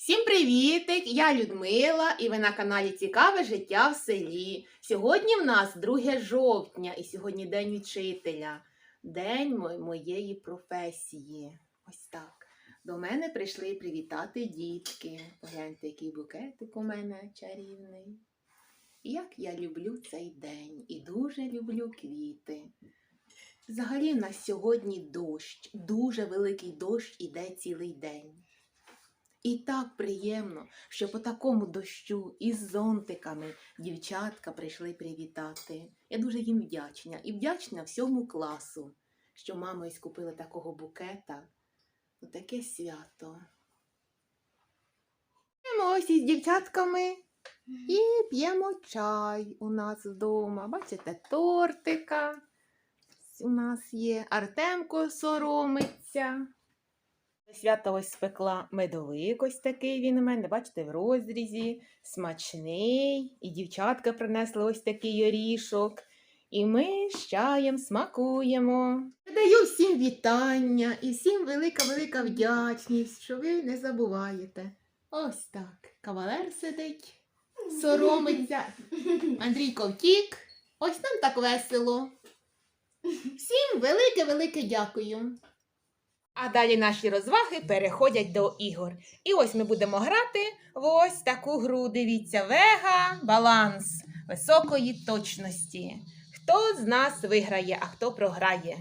Всім привітик! Я Людмила і ви на каналі Цікаве життя в селі. Сьогодні в нас 2 жовтня і сьогодні День учителя, день мо- моєї професії. Ось так. До мене прийшли привітати дітки. Погляньте, який букетик у мене чарівний. Як я люблю цей день і дуже люблю квіти. Взагалі, в нас сьогодні дощ, дуже великий дощ іде цілий день. І так приємно, що по такому дощу із зонтиками дівчатка прийшли привітати. Я дуже їм вдячна і вдячна всьому класу, що мама ось купила такого букета. Ну, таке свято. Ми ось із дівчатками і п'ємо чай у нас вдома. Бачите, тортика у нас є. Артемко соромиться. Свято ось спекла медовик, ось такий він у мене, бачите, в розрізі, смачний. І дівчатка принесли ось такий орішок. І ми з чаєм смакуємо. Даю всім вітання і всім велика-велика вдячність, що ви не забуваєте. Ось так. Кавалер сидить, соромиться. Андрійко втік. Ось нам так весело. Всім велике-велике дякую. А далі наші розваги переходять до ігор. І ось ми будемо грати в ось таку гру. Дивіться, вега, баланс високої точності. Хто з нас виграє, а хто програє?